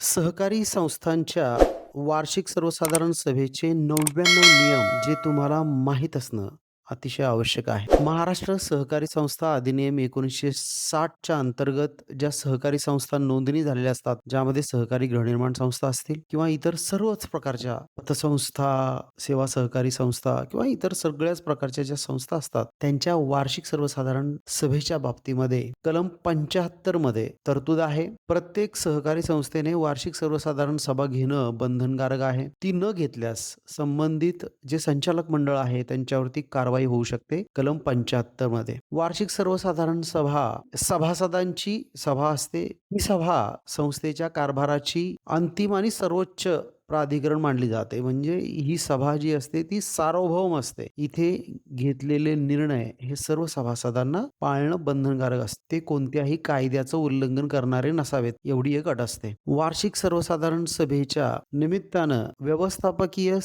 सहकारी संस्थांच्या वार्षिक सर्वसाधारण सभेचे 99 नियम जे तुम्हाला माहीत असणं अतिशय आवश्यक आहे. महाराष्ट्र सहकारी संस्था अधिनियम एकोणीसशे साठच्या अंतर्गत ज्या सहकारी संस्था नोंदणी झालेल्या असतात, ज्यामध्ये सहकारी गृहनिर्माण संस्था असतील किंवा इतर सर्वच प्रकारच्या पतसंस्था, सेवा सहकारी संस्था किंवा इतर सगळ्याच प्रकारच्या ज्या संस्था असतात, त्यांच्या वार्षिक सर्वसाधारण सभेच्या बाबतीमध्ये कलम 75 मध्ये तरतूद आहे. प्रत्येक सहकारी संस्थेने वार्षिक सर्वसाधारण सभा घेणं बंधनकारक आहे. ती न घेतल्यास संबंधित जे संचालक मंडळ आहे त्यांच्यावरती कारवाई होऊ शकते. कलम 75 मध्ये. वार्षिक सर्वसाधारण सभा सभासदांची सभा असते. ही सभा संस्थेच्या कारभाराची अंतिम आणि सर्वोच्च प्राधिकरण मानली जाते. म्हणजे ही सभा जी असते ती सार्वभौम असते. इथे घेतलेले निर्णय हे सर्व सभासदांना पाळणं बंधनकारक असते. ते कोणत्याही कायद्याचं उल्लंघन करणारे नसावेत, एवढी एक अट असते. वार्षिक सर्वसाधारण सभेच्या निमित्तानं व्यवस्थापकीय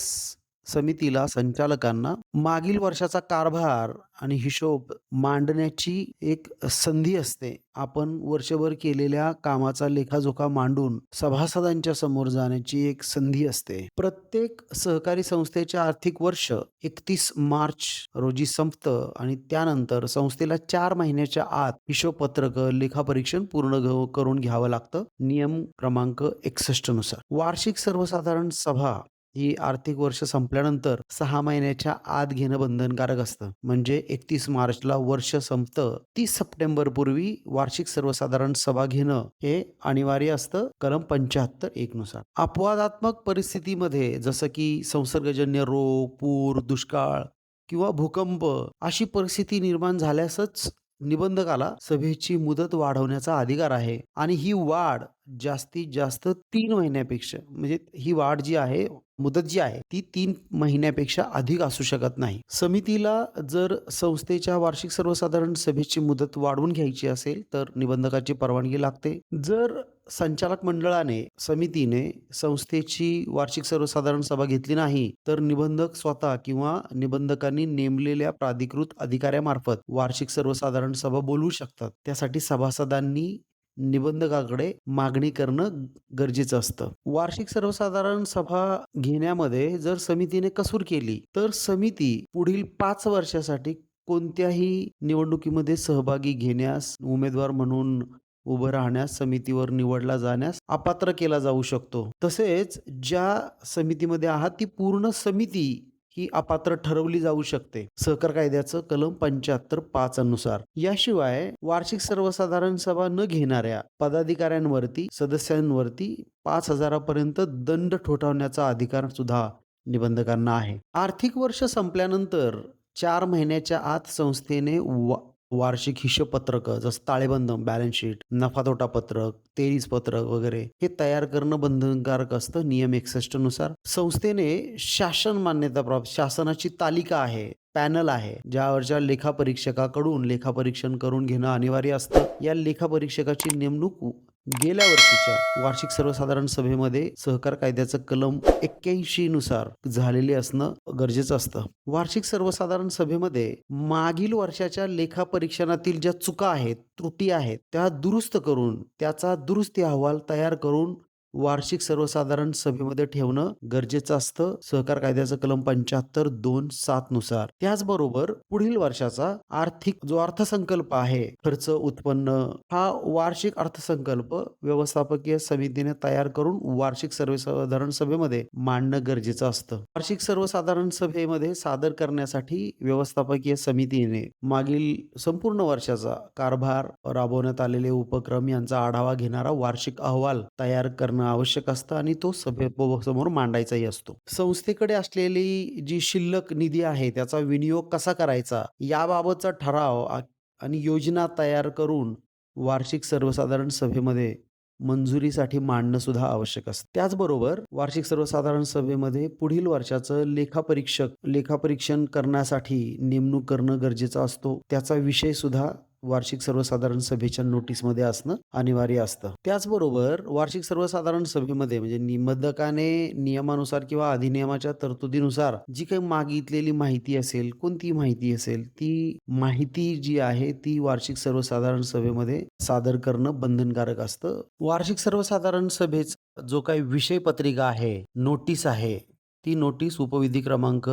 समितीला, संचालकांना मागील वर्षाचा कारभार आणि हिशोब मांडण्याची एक संधी असते. आपण वर्षभर केलेल्या कामाचा लेखाजोखा मांडून सभासदांच्या समोर जाण्याची एक संधी असते. प्रत्येक सहकारी संस्थेचे आर्थिक वर्ष 31 मार्च रोजी संपतं आणि त्यानंतर संस्थेला चार महिन्याच्या आत हिशोब पत्रक लेखापरीक्षण पूर्ण करून घ्यावं लागतं. नियम क्रमांक 61 नुसार. वार्षिक सर्वसाधारण सभा ही आर्थिक वर्ष संपल्यानंतर सहा महिन्याच्या आत घेणं बंधनकारक असतं. म्हणजे 31 मार्चला वर्ष संपतं. तीस सप्टेंबर पूर्वी वार्षिक सर्वसाधारण सभा घेणं हे अनिवार्य असतं कलम 75 1 नुसार. अपवादात्मक परिस्थितीमध्ये जसं की संसर्गजन्य रोग, पूर, दुष्काळ किंवा भूकंप अशी परिस्थिती निर्माण झाल्यासच निबंधकाला सभेची मुदत वाढवण्याचा अधिकार आहे आणि ही वाढ जास्तीत जास्त तीन महिन्यापेक्षा म्हणजे ही वाढ जी आहे, मुदत जी आहे ती तीन महिन्यापेक्षा अधिक असू शकत नाही. समितीला जर संस्थेच्या वार्षिक सर्वसाधारण सभेची मुदत वाढवून घ्यायची असेल तर निबंधकाची परवानगी लागते. जर संचालक मंडळाने, समितीने संस्थेची वार्षिक सर्वसाधारण सभा घेतली नाही, तर निबंधक स्वतः किंवा निबंधकांनी नेमलेल्या प्राधिकृत अधिकाऱ्यामार्फत वार्षिक सर्वसाधारण सभा बोलवू शकतात. त्यासाठी सभासदांनी निबंधकाकडे मागणी करणं गरजेचं असतं. वार्षिक सर्वसाधारण सभा घेण्यामध्ये जर समितीने कसूर केली, तर समिती पुढील पाच वर्षासाठी कोणत्याही निवडणुकीमध्ये सहभागी घेण्यास, उमेदवार म्हणून उभं राहण्यास, समितीवर निवडला जाण्यास अपात्र केला जाऊ शकतो. तसेच ज्या समितीमध्ये आहात ती पूर्ण समिती ही अपात्र ठरवली जाऊ शकते. सहकार कायद्याचं कलम पंच्याहत्तर पाच अनुसार याशिवाय वार्षिक सर्वसाधारण सभा न घेणाऱ्या पदाधिकाऱ्यांवरती, सदस्यांवरती पाच हजारापर्यंत दंड ठोठावण्याचा अधिकार सुद्धा निबंधकांना आहे. आर्थिक वर्ष संपल्यानंतर चार महिन्याच्या आत संस्थेने वा वार्षिक हिशोपत्रकं जसं ताळेबंद, बॅलन्स शीट, नफा-तोटा पत्रक, तेरीज पत्रक वगैरे हे तयार करणं बंधनकारक असतं नियम 61 नुसार. संस्थेने शासन मान्यता प्राप्त शासनाची तालिका आहे, पॅनल आहे, ज्यावरच्या लेखापरीक्षकाकडून लेखापरीक्षण करून घेणं अनिवार्य असतं. या लेखापरीक्षकाची नेमणूक गेल्या वर्षीच्या वार्षिक सर्वसाधारण सभेमध्ये सहकार कायद्याचं कलम 81 नुसार झालेले असणं गरजेचं असतं. वार्षिक सर्वसाधारण सभेमध्ये मागील वर्षाच्या लेखापरीक्षणातील ज्या चुका आहेत, त्रुटी आहेत, त्या दुरुस्त करून त्याचा दुरुस्ती अहवाल तयार करून वार्षिक सर्वसाधारण सभेमध्ये ठेवणं गरजेचं असतं. सहकार कायद्याचं कलम 75 2 7 नुसार. त्याचबरोबर पुढील वर्षाचा आर्थिक जो अर्थसंकल्प आहे, खर्च, उत्पन्न हा वार्षिक अर्थसंकल्प व्यवस्थापकीय समितीने तयार करून वार्षिक सर्वसाधारण सभेमध्ये मांडणं गरजेचं असतं. वार्षिक सर्वसाधारण सभेमध्ये सादर करण्यासाठी व्यवस्थापकीय समितीने मागील संपूर्ण वर्षाचा कारभार, राबवण्यात आलेले उपक्रम यांचा आढावा घेणारा वार्षिक अहवाल तयार करणं आवश्यक असतं आणि तो सभेसमोर मांडायचाही असतो. संस्थेकडे असलेली जी शिल्लक निधी आहे त्याचा विनियोग कसा करायचा याबाबतचा ठराव आ आणि योजना तयार करून वार्षिक सर्वसाधारण सभेमध्ये मंजुरीसाठी मांडणं सुद्धा आवश्यक असतं. त्याचबरोबर वार्षिक सर्वसाधारण सभेमध्ये पुढील वर्षाचं लेखापरीक्षक लेखापरीक्षण करण्यासाठी नेमणूक करणं गरजेचं असतो. त्याचा विषय सुद्धा वार्षिक सर्वसाधारण सभेच्या नोटीसमध्ये असणं अनिवार्य असतं. त्याचबरोबर वार्षिक सर्वसाधारण सभेमध्ये म्हणजे निबंधकाने नियमानुसार किंवा अधिनियमाच्या तरतुदीनुसार जी काही मागितलेली माहिती असेल कोणती माहिती असेल ती माहिती जी आहे ती वार्षिक सर्वसाधारण सभेमध्ये सादर करणं बंधनकारक असतं. वार्षिक सर्वसाधारण सभेचा जो काही विषय पत्रिका आहे नोटीस आहे ती नोटीस उपविधी क्रमांक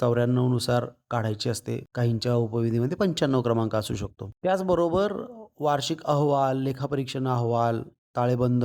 चौऱ्याण्णवनुसार काढायची असते. काहींच्या उपविधीमध्ये पंच्याण्णव क्रमांक असू शकतो. त्याचबरोबर वार्षिक अहवाल लेखापरीक्षण अहवाल ताळेबंद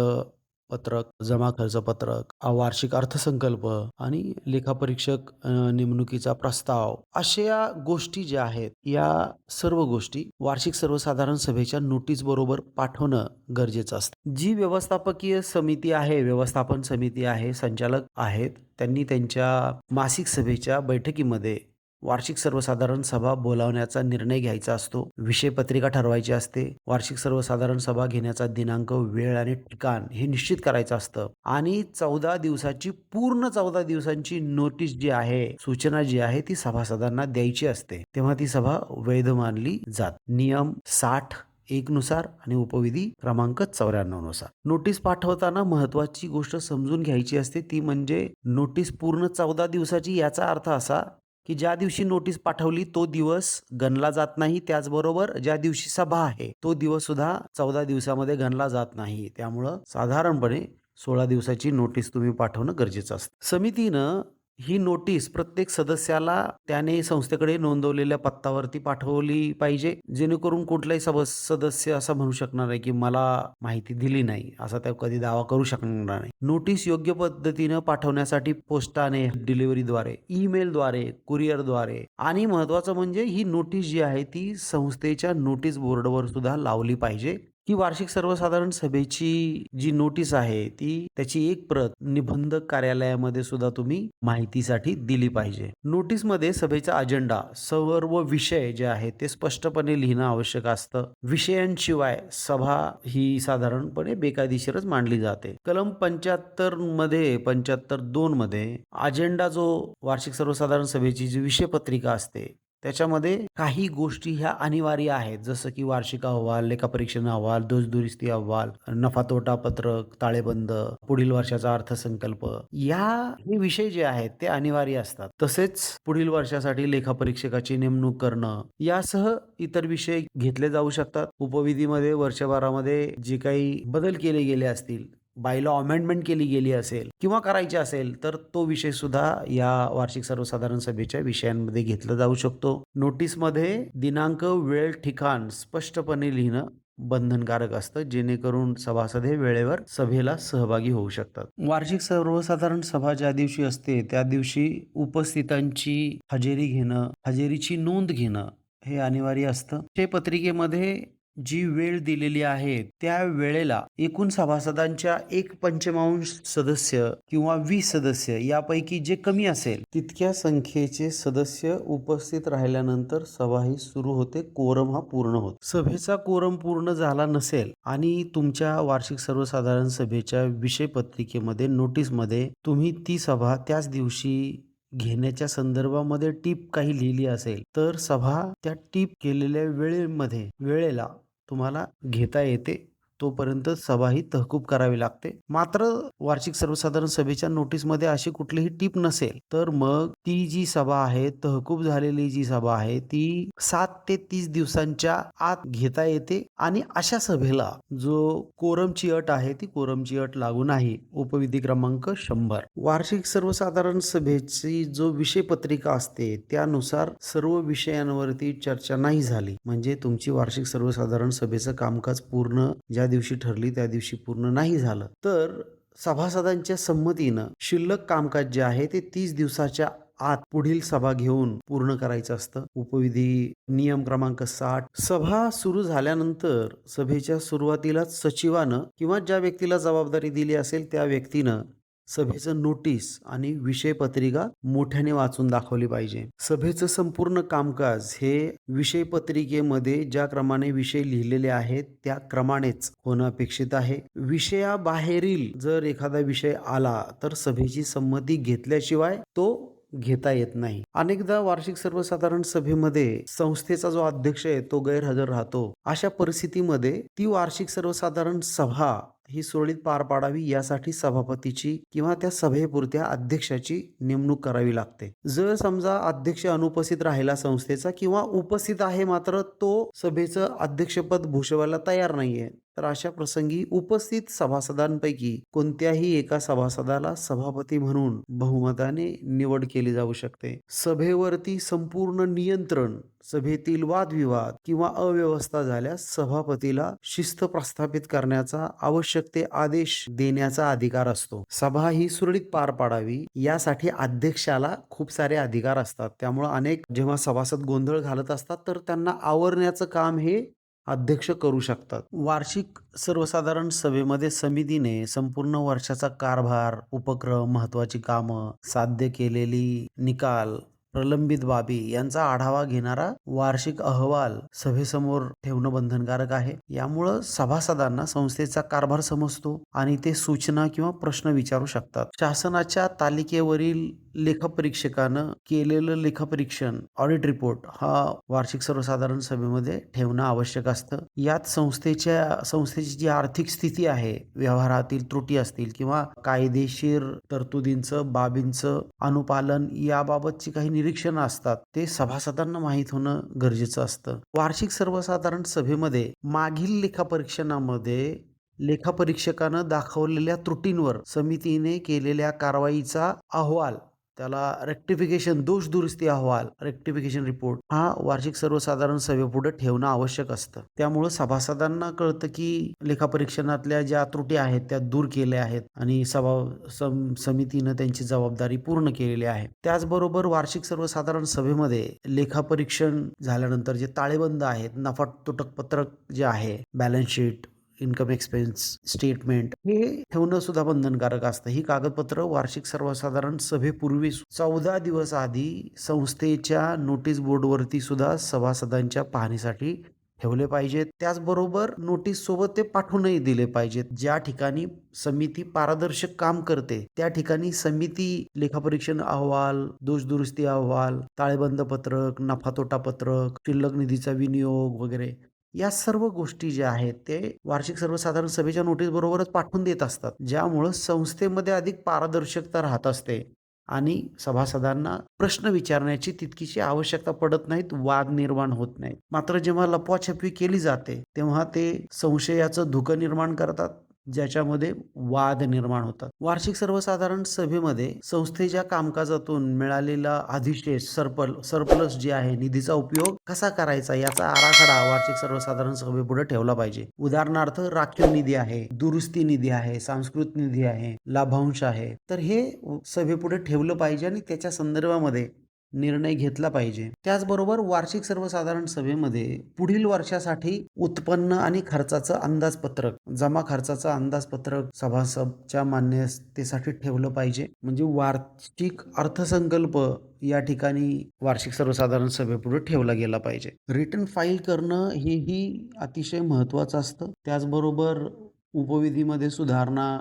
पत्रक जमा खर्च पत्रक वार्षिक अर्थसंकल्प आणि लेखापरीक्षक नेमणुकीचा प्रस्ताव अशा गोष्टी ज्या आहेत या सर्व गोष्टी वार्षिक सर्वसाधारण सभेच्या नोटीस बरोबर पाठवणं गरजेचं असतं. जी व्यवस्थापकीय समिती आहे व्यवस्थापन समिती आहे संचालक आहेत त्यांनी त्यांच्या मासिक सभेच्या बैठकीमध्ये वार्षिक सर्वसाधारण सभा बोलावण्याचा निर्णय घ्यायचा असतो. विषय पत्रिका ठरवायची असते. वार्षिक सर्वसाधारण सभा घेण्याचा दिनांक वेळ आणि ठिकाण हे निश्चित करायचं असतं. आणि चौदा दिवसाची पूर्ण चौदा दिवसांची नोटीस जी आहे सूचना जी आहे ती सभासदांना द्यायची असते. तेव्हा ती सभा वैध मानली जात. नियम साठ एक नुसार आणि उपविधी क्रमांक चौऱ्याण्णवनुसार. नोटीस पाठवताना महत्वाची गोष्ट समजून घ्यायची असते. ती म्हणजे नोटीस पूर्ण चौदा दिवसाची याचा अर्थ असा की ज्या दिवशी नोटीस पाठवली तो दिवस गणला जात नाही. त्याचबरोबर ज्या दिवशी सभा आहे तो दिवस सुद्धा चौदा दिवसामध्ये गणला जात नाही. त्यामुळं साधारणपणे सोळा दिवसाची नोटीस तुम्ही पाठवणं गरजेचं असतं. समितीनं ही नोटीस प्रत्येक सदस्याला त्याने संस्थेकडे नोंदवलेल्या पत्तावरती पाठवली पाहिजे जेणेकरून कुठलाही सब सदस्य असा म्हणू शकणार नाही की मला माहिती दिली नाही असा त्या कधी दावा करू शकणार नाही. नोटीस योग्य पद्धतीनं पाठवण्यासाठी पोस्टाने डिलिव्हरीद्वारे ईमेलद्वारे कुरिअरद्वारे आणि महत्वाचं म्हणजे ही नोटीस जी आहे ती संस्थेच्या नोटीस बोर्डवर सुद्धा लावली पाहिजे. ही वार्षिक सर्वसाधारण सभेची जी नोटीस आहे ती त्याची एक प्रत निबंधक कार्यालयामध्ये सुद्धा तुम्ही माहितीसाठी दिली पाहिजे. नोटीसमध्ये सभेचा अजेंडा सर्व विषय जे आहेत ते स्पष्टपणे लिहिणं आवश्यक असतं. विषयांशिवाय सभा ही साधारणपणे बेकायदेशीरच मांडली जाते. कलम पंच्याहत्तरमध्ये पंच्याहत्तर दोन मध्ये अजेंडा जो वार्षिक सर्वसाधारण सभेची जी विषयपत्रिका असते त्याच्यामध्ये काही गोष्टी ह्या अनिवार्य आहेत. जसं की वार्षिक अहवाल लेखापरीक्षण अहवाल दोषदुरुस्ती अहवाल नफा तोटा पत्रक ताळेबंद पुढील वर्षाचा अर्थसंकल्प. या हे विषय जे आहेत ते अनिवार्य असतात. तसेच पुढील वर्षासाठी लेखापरीक्षकाची नेमणूक करणं यासह इतर विषय घेतले जाऊ शकतात. उपविधीमध्ये वर्षभरामध्ये जे काही बदल केले गेले असतील बायलॉ अमेंडमेंट केली गेली असेल किंवा करायची असेल तर तो विषय सुद्धा या वार्षिक सर्वसाधारण सभेच्या विषयांमध्ये घेतला जाऊ शकतो. नोटीसमध्ये दिनांक वेळ ठिकाण स्पष्टपणे लिहिणं बंधनकारक असतं जेणेकरून सभासद हे वेळेवर सभेला सहभागी होऊ शकतात. वार्षिक सर्वसाधारण सभा ज्या दिवशी असते त्या दिवशी उपस्थितांची हजेरी घेणं हजेरीची नोंद घेणं हे अनिवार्य असतं. हे पत्रिकेमध्ये जी वेळ दिलेली आहे त्या वेळेला एकूण सभासदांच्या एक पंचमांश सदस्य किंवा वीस सदस्य यापैकी जे कमी असेल तितक्या संख्येचे सदस्य उपस्थित राहिल्यानंतर सभा ही सुरू होते कोरम हा पूर्ण होतो. सभेचा कोरम पूर्ण झाला नसेल आणि तुमच्या वार्षिक सर्वसाधारण सभेच्या विषय पत्रिकेमध्ये नोटीसमध्ये तुम्ही ती सभा त्याच दिवशी घेण्याच्या संदर्भामध्ये टीप काही लिहिली असेल तर सभा त्या टीप केलेल्या वेळेमध्ये वेळेला तुम्हाला घेता येते. तोपर्यंत सभा ही तहकूब करावी लागते. मात्र वार्षिक सर्वसाधारण सभेच्या नोटीसमध्ये अशी कुठलीही टीप नसेल तर मग ती जी सभा आहे तहकूब झालेली जी सभा आहे ती सात ते तीस दिवसांच्या आत घेता येते आणि अशा सभेला जो कोरमची अट आहे ती कोरमची अट लागू नाही. उपविधी क्रमांक शंभर. वार्षिक सर्वसाधारण सभेची जो विषय पत्रिका असते त्यानुसार सर्व विषयांवरती चर्चा नाही झाली. म्हणजे तुमची वार्षिक सर्वसाधारण सभेचं कामकाज पूर्ण ज्या दिवशी ठरली त्या दिवशी पूर्ण नाही झालं. तर सभासदांच्या संमतीनं शिल्लक कामकाज जे आहे ते तीस दिवसाच्या आत पुढील सभा घेऊन पूर्ण करायचं असतं. उपविधी नियम क्रमांक साठ. सभा सुरू झाल्यानंतर सभेच्या सुरुवातीलाच सचिवानं किंवा ज्या व्यक्तीला जबाबदारी दिली असेल त्या व्यक्तीनं सभेचं नोटीस आणि विषयपत्रिका मोठ्याने वाचून दाखवली पाहिजे. सभेचं संपूर्ण कामकाज हे विषयपत्रिकेमध्ये ज्या क्रमाने विषय लिहिलेले आहेत त्या क्रमानेच होणं अपेक्षित आहे. विषयाबाहेरील जर एखादा विषय आला तर सभेची संमती घेतल्याशिवाय तो घेता येत नाही. अनेकदा वार्षिक सर्वसाधारण सभेमध्ये संस्थेचा जो अध्यक्ष आहे तो गैरहजर राहतो. अशा परिस्थितीमध्ये ती वार्षिक सर्वसाधारण सभा ही सुरळीत पार पाडावी यासाठी सभापतीची किंवा त्या सभेपुरत्या अध्यक्षाची नेमणूक करावी लागते. जर समजा अध्यक्ष अनुपस्थित राहिला संस्थेचा किंवा उपस्थित आहे मात्र तो सभेचं अध्यक्षपद भूषवायला तयार नाहीये तर अशा प्रसंगी उपस्थित सभासदांपैकी कोणत्याही एका सभासदाला सभापती म्हणून बहुमताने निवड केली जाऊ शकते. सभेवरती संपूर्ण नियंत्रण सभेतील वादविवाद किंवा अव्यवस्था झाल्यास सभापतीला शिस्त प्रस्थापित करण्याचा आवश्यक ते आदेश देण्याचा अधिकार असतो. सभा ही सुरळीत पार पाडावी यासाठी अध्यक्षाला खूप सारे अधिकार असतात. त्यामुळे अनेक जेव्हा सभासद गोंधळ घालत असतात तर त्यांना आवरण्याचं काम हे अध्यक्ष करू शकतात. वार्षिक सर्वसाधारण सभेमध्ये समितीने संपूर्ण वर्षाचा कारभार उपक्रम महत्वाची कामं साध्य केलेली निकाल प्रलंबित बाबी यांचा आढावा घेणारा वार्षिक अहवाल सभेसमोर ठेवणं बंधनकारक आहे. यामुळं सभासदांना संस्थेचा कारभार समजतो आणि ते सूचना किंवा प्रश्न विचारू शकतात. शासनाच्या तालिकेवरील लेखपरीक्षकानं केलेलं लेखापरीक्षण ऑडिट रिपोर्ट हा वार्षिक सर्वसाधारण सभेमध्ये ठेवणं आवश्यक असतं. यात संस्थेच्या संस्थेची जी आर्थिक स्थिती आहे व्यवहारातील त्रुटी असतील किंवा कायदेशीर तरतुदींचं बाबींचं अनुपालन याबाबतची काही निरीक्षणं असतात ते सभासदांना माहीत होणं गरजेचं असतं. वार्षिक सर्वसाधारण सभेमध्ये मागील लेखापरीक्षणामध्ये लेखापरीक्षकानं दाखवलेल्या त्रुटींवर समितीने केलेल्या कारवाईचा अहवाल त्याला रेक्टिफिकेशन दोष दुरुस्ती अहवाल रेक्टिफिकेशन रिपोर्ट हा वार्षिक सर्वसाधारण सभेपुढे ठेवणं आवश्यक असतं. त्यामुळं सभासदांना कळतं की लेखापरीक्षणातल्या ज्या त्रुटी आहेत त्या दूर केल्या आहेत आणि सभा सम समितीनं त्यांची जबाबदारी पूर्ण केलेली आहे. त्याचबरोबर वार्षिक सर्वसाधारण सभेमध्ये लेखापरीक्षण झाल्यानंतर जे ताळेबंद आहेत नफा तुटक पत्रक जे आहे balance sheet income expense statement हे ठेवणं सुद्धा बंधनकारक असतं. ही कागदपत्र वार्षिक सर्वसाधारण सभेपूर्वी चौदा दिवस आधी संस्थेच्या नोटीस बोर्डवरती सुद्धा सभासदांच्या पाहणीसाठी ठेवले पाहिजेत. त्याचबरोबर नोटीस सोबत ते पाठवूनही दिले पाहिजेत. ज्या ठिकाणी समिती पारदर्शक काम करते त्या ठिकाणी समिती लेखापरीक्षण अहवाल दोषदुरुस्ती अहवाल ताळेबंद पत्रक नफा तोटा पत्रक शिल्लक निधीचा विनियोग वगैरे या सर्व गोष्टी ज्या आहेत ते वार्षिक सर्वसाधारण सभेच्या नोटीस बरोबरच पाठवून देत असतात. ज्यामुळं संस्थेमध्ये अधिक पारदर्शकता राहत असते आणि सभासदांना प्रश्न विचारण्याची तितकीशी आवश्यकता पडत नाहीत वाद निर्माण होत नाहीत. मात्र जेव्हा लपवाछपवी केली जाते तेव्हा ते संशयाचं धुकं निर्माण करतात. ज्याच्यामध्ये वाद निर्माण होतात. वार्षिक सर्वसाधारण सभेमध्ये संस्थेच्या कामकाजातून मिळालेला अधिशेष सरपल सरप्लस जे आहे निधीचा उपयोग कसा करायचा याचा आराखडा वार्षिक सर्वसाधारण सभेपुढे ठेवला पाहिजे. उदाहरणार्थ राखीव निधी आहे दुरुस्ती निधी आहे सांस्कृतिक निधी आहे लाभांश आहे. तर हे सभेपुढे ठेवलं पाहिजे आणि त्याच्या संदर्भामध्ये निर्णय घेतला पाहिजे. त्याचबरोबर वार्षिक सर्वसाधारण सभेमध्ये पुढील वर्षासाठी उत्पन्न आणि खर्चाचं अंदाजपत्रक जमा खर्चाचं अंदाजपत्रक सभासदच्या मान्यतेसाठी ठेवलं पाहिजे. म्हणजे वार्षिक अर्थसंकल्प या ठिकाणी वार्षिक सर्वसाधारण सभेपुढे ठेवला गेला पाहिजे. रिटर्न फाईल करणं हेही अतिशय महत्त्वाचं असतं. त्याचबरोबर उपविधीमध्ये सुधारणा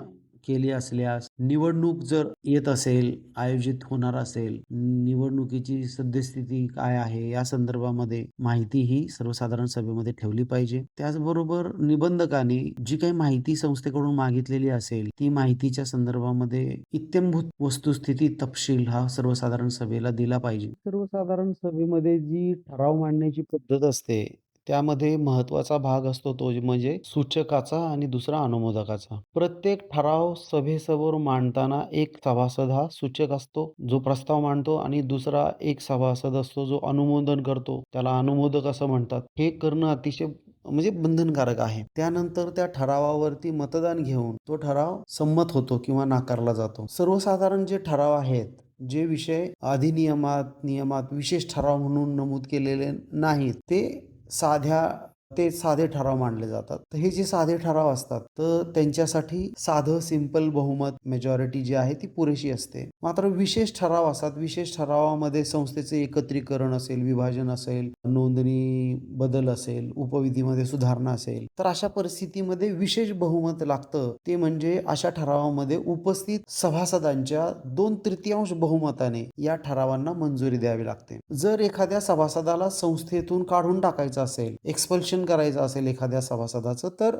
केली असल्यास निवडणूक जर येत असेल आयोजित होणार असेल निवडणुकीची सद्यस्थिती काय आहे या संदर्भामध्ये माहिती ही सर्वसाधारण सभेमध्ये ठेवली पाहिजे. त्याचबरोबर निबंधकाने जी काही माहिती संस्थेकडून मागितलेली असेल ती माहितीच्या संदर्भामध्ये इत्यंभूत वस्तुस्थिती तपशील हा सर्वसाधारण सभेला दिला पाहिजे. सर्वसाधारण सभेमध्ये जी ठराव मांडण्याची पद्धत असते त्यामध्ये महत्त्वाचा भाग असतो तो म्हणजे सूचकाचा आणि दुसरा अनुमोदकाचा. प्रत्येक ठराव सभेसमोर मांडताना एक सभासद हा सूचक असतो जो प्रस्ताव मांडतो आणि दुसरा एक सभासद असतो जो अनुमोदन करतो. त्याला अनुमोदक असं म्हणतात. हे करणं अतिशय म्हणजे बंधनकारक आहे. त्यानंतर त्या ठरावावरती मतदान घेऊन तो ठराव संमत होतो किंवा नाकारला जातो. सर्वसाधारण जे ठराव आहेत जे विषय अधिनियमात नियमात विशेष ठराव म्हणून नमूद केलेले नाहीत ते साध्या ते साधे ठराव मांडले जातात. तर हे जे साधे ठराव असतात तर त्यांच्यासाठी साधं सिंपल बहुमत मेजॉरिटी जी आहे ती पुरेशी असते. मात्र विशेष ठराव असतात. विशेष ठरावामध्ये संस्थेचे एकत्रीकरण असेल विभाजन असेल नोंदणी बदल असेल उपविधीमध्ये सुधारणा असेल तर अशा परिस्थितीमध्ये विशेष बहुमत लागतं. ते म्हणजे अशा ठरावामध्ये उपस्थित सभासदांच्या दोन तृतीयांश बहुमताने या ठरावांना मंजुरी द्यावी लागते. जर एखाद्या सभासदाला संस्थेतून काढून टाकायचं असेल एक्सपल्शन करायचं असेल एखाद्या सभासदाचं तर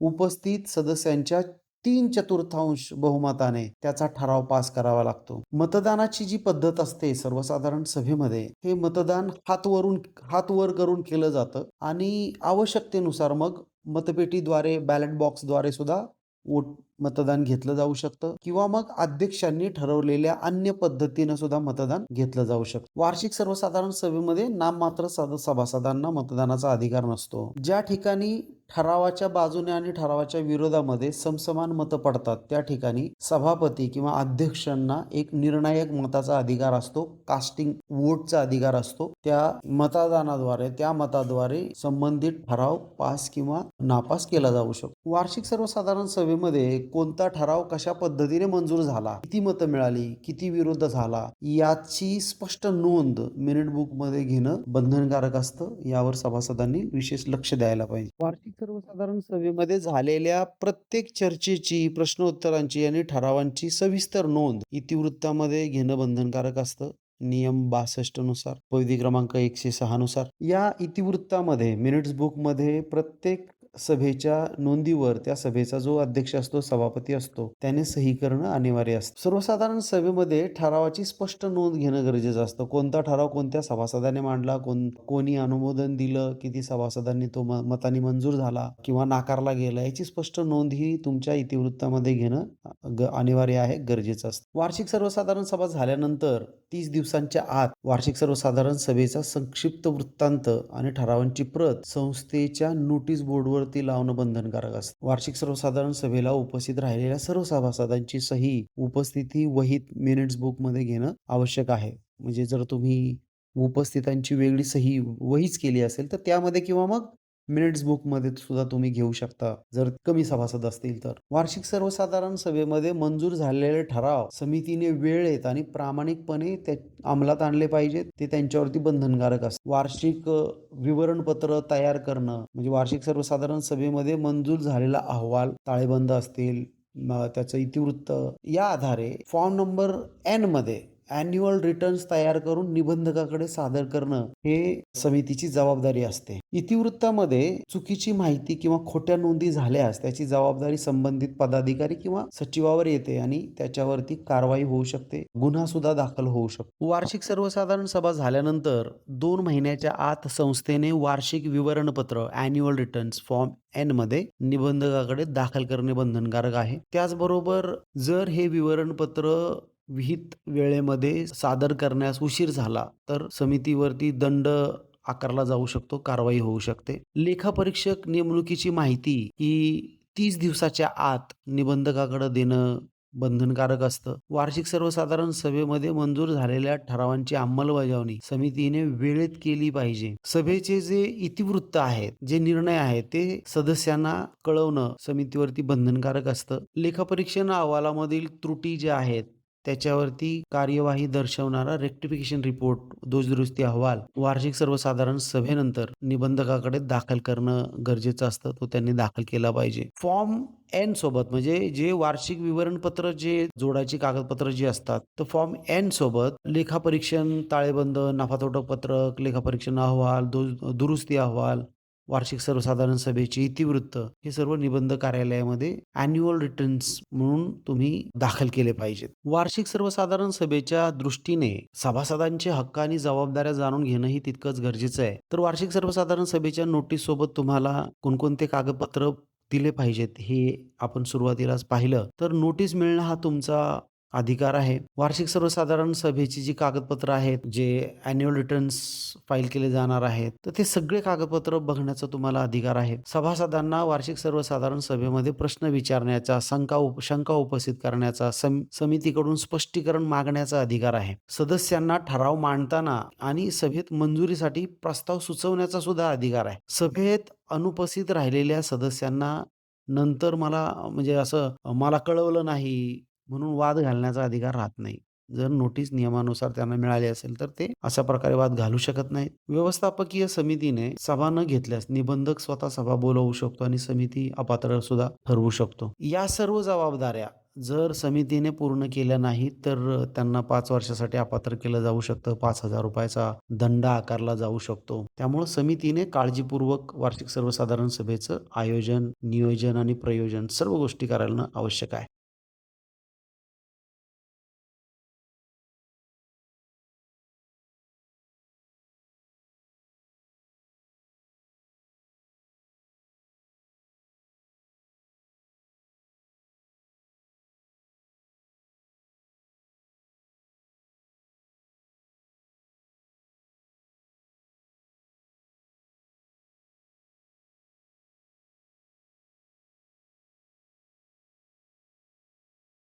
उपस्थित सदस्यांच्या तीन चतुर्थांश बहुमताने त्याचा ठराव पास करावा लागतो. मतदानाची जी पद्धत असते सर्वसाधारण सभेमध्ये हे मतदान हातवरून हात वर करून केलं जातं आणि आवश्यकतेनुसार मग मतपेटीद्वारे बॅलेट बॉक्सद्वारे सुद्धा वोट मतदान घेतलं जाऊ शकतं किंवा मग अध्यक्षांनी ठरवलेल्या अन्य पद्धतीनं सुद्धा मतदान घेतलं जाऊ शकतं. वार्षिक सर्वसाधारण सभेमध्ये नाममात्र सद सभासदांना मतदानाचा अधिकार नसतो. ज्या ठिकाणी ठरावाच्या बाजूने आणि ठरावाच्या विरोधामध्ये समसमान मतं पडतात. त्या ठिकाणी सभापती किंवा अध्यक्षांना एक निर्णायक मताचा अधिकार असतो कास्टिंग वोटचा अधिकार असतो. त्या मतदानाद्वारे त्या मताद्वारे संबंधित ठराव पास किंवा नापास केला जाऊ शकतो. वार्षिक सर्वसाधारण सभेमध्ये कोणता ठराव कशा पद्धतीने मंजूर झाला किती मतं मिळाली किती विरोध झाला याची स्पष्ट नोंद मिनिट बुकमध्ये घेणं बंधनकारक असतं. यावर सभासदांनी विशेष लक्ष द्यायला पाहिजे. वार्षिक सर्वसाधारण सभेमध्ये झालेल्या प्रत्येक चर्चेची प्रश्नोत्तरांची आणि ठरावांची सविस्तर नोंद इतिवृत्तामध्ये घेणं बंधनकारक असतं. नियम बासष्टनुसार उपविधी क्रमांक एकशे सहा नुसार या इतिवृत्तामध्ये मिनिट्स बुकमध्ये प्रत्येक सभेच्या नोंदीवर त्या सभेचा जो अध्यक्ष असतो सभापती असतो त्याने सही करणं अनिवार्य असतं. सर्वसाधारण सभेमध्ये ठरावाची स्पष्ट नोंद घेणं गरजेचं असतं. कोणता ठराव कोणत्या सभासदाने मांडला कोण कोणी अनुमोदन दिलं किती सभासदांनी तो म- मताने मंजूर झाला किंवा नाकारला गेला याची स्पष्ट नोंद ही तुमच्या इतिवृत्तामध्ये घेणं ग- अनिवार्य आहे गरजेचं असतं. वार्षिक सर्वसाधारण सभा झाल्यानंतर तीस दिवसांच्या आत वार्षिक सर्वसाधारण सभेचा संक्षिप्त वृत्तांत आणि ठरावांची प्रत संस्थेच्या नोटीस बोर्डवर वरती लावणं बंधनकारक असतं. वार्षिक सर्वसाधारण सभेला उपस्थित राहिलेल्या सर्व सभासदांची सही उपस्थिती वहीत मिनिट्स बुकमध्ये घेणं आवश्यक आहे. म्हणजे जर तुम्ही उपस्थितांची वेगळी सही वहीच केली असेल तर त्यामध्ये किंवा मग मिनिट्स बुकमध्ये सुद्धा तुम्ही घेऊ शकता. जर कमी सभासद असतील तर. वार्षिक सर्वसाधारण सभेमध्ये मंजूर झालेले ठराव समितीने वेळेत आणि प्रामाणिकपणे ते अंमलात आणले पाहिजेत. ते त्यांच्यावरती बंधनकारक असते. वार्षिक विवरणपत्र तयार करणं म्हणजे वार्षिक सर्वसाधारण सभेमध्ये मंजूर झालेला अहवाल ताळेबंद असतील त्याचं इतिवृत्त या आधारे फॉर्म नंबर एनमध्ये अॅन्युअल रिटर्न्स तयार करून निबंधकाकडे सादर करणं हे समितीची जबाबदारी असते. इतिवृत्तामध्ये चुकीची माहिती किंवा खोट्या नोंदी झाल्यास त्याची जबाबदारी संबंधित पदाधिकारी किंवा सचिवावर येते आणि त्याच्यावरती कारवाई होऊ शकते गुन्हा सुद्धा दाखल होऊ शकतो. वार्षिक सर्वसाधारण सभा झाल्यानंतर दोन महिन्याच्या आत संस्थेने वार्षिक विवरणपत्र अॅन्युअल रिटर्न्स फॉर्म एनमध्ये निबंधकाकडे दाखल करणे बंधनकारक आहे. त्याचबरोबर जर हे विवरणपत्र विहित वेळेमध्ये सादर करण्यास उशीर झाला तर समितीवरती दंड आकारला जाऊ शकतो कारवाई होऊ शकते. लेखापरीक्षक नेमणुकीची माहिती ही तीस दिवसाच्या आत निबंधकाकडे देणं बंधनकारक असतं. वार्षिक सर्वसाधारण सभेमध्ये मंजूर झालेल्या ठरावांची अंमलबजावणी समितीने वेळेत केली पाहिजे. सभेचे जे इतिवृत्त आहेत जे निर्णय आहेत ते सदस्यांना कळवणं समितीवरती बंधनकारक असतं. लेखापरीक्षण अहवालामधील त्रुटी ज्या आहेत त्याच्यावरती कार्यवाही दर्शवणारा रेक्टिफिकेशन रिपोर्ट दोषदुरुस्ती अहवाल वार्षिक सर्वसाधारण सभेनंतर निबंधकाकडे दाखल करणं गरजेचं असतं तो त्यांनी दाखल केला पाहिजे. फॉर्म एन सोबत म्हणजे जे वार्षिक विवरणपत्र जे जोडायची कागदपत्र जी असतात तर फॉर्म एन सोबत लेखापरीक्षण ताळेबंद नफातोटा पत्रक लेखापरीक्षण अहवाल दुरुस्ती अहवाल वार्षिक सर्वसाधारण सभेचे इतिवृत्त हे सर्व निबंध कार्यालयामध्ये अॅन्युअल रिटर्न्स म्हणून तुम्ही दाखल केले पाहिजेत. वार्षिक सर्वसाधारण सभेच्या दृष्टीने सभासदांचे हक्क आणि जबाबदाऱ्या जाणून घेणंही तितकंच गरजेचं आहे. तर वार्षिक सर्वसाधारण सभेच्या नोटीस सोबत तुम्हाला कोणकोणते कागदपत्र दिले पाहिजेत हे आपण सुरुवातीलाच पाहिलं. तर नोटीस मिळणं हा तुमचा अधिकार आहे. वार्षिक सर्वसाधारण सभेची जी कागदपत्र आहेत, जे ॲन्युअल रिटर्न्स फाईल केले जाणार आहेत, तर ते सगळे कागदपत्र बघण्याचा तुम्हाला अधिकार आहे. सभासदांना वार्षिक सर्वसाधारण सभेमध्ये प्रश्न विचारण्याचा, शंका उप शंका उपस्थित करण्याचा, सम समितीकडून स्पष्टीकरण मागण्याचा अधिकार आहे. सदस्यांना ठराव मांडताना आणि सभेत मंजुरीसाठी प्रस्ताव सुचवण्याचा सुद्धा अधिकार आहे. सभेत अनुपस्थित राहिलेल्या सदस्यांना नंतर मला म्हणजे असं मला कळवलं नाही म्हणून वाद घालण्याचा अधिकार राहत नाही. जर नोटीस नियमानुसार त्यांना मिळाली असेल, तर ते अशा प्रकारे वाद घालू शकत नाहीत. व्यवस्थापकीय समितीने सभा न घेतल्यास निबंधक स्वतः सभा बोलावू शकतो आणि समिती अपात्र सुद्धा ठरवू शकतो. या सर्व जबाबदाऱ्या जर समितीने पूर्ण केल्या नाहीत, तर त्यांना 5 वर्षासाठी अपात्र केलं जाऊ शकतं. ₹5000 चा दंड आकारला जाऊ शकतो. त्यामुळं समितीने काळजीपूर्वक वार्षिक सर्वसाधारण सभेचं आयोजन, नियोजन आणि प्रयोजन सर्व गोष्टी करणं आवश्यक आहे.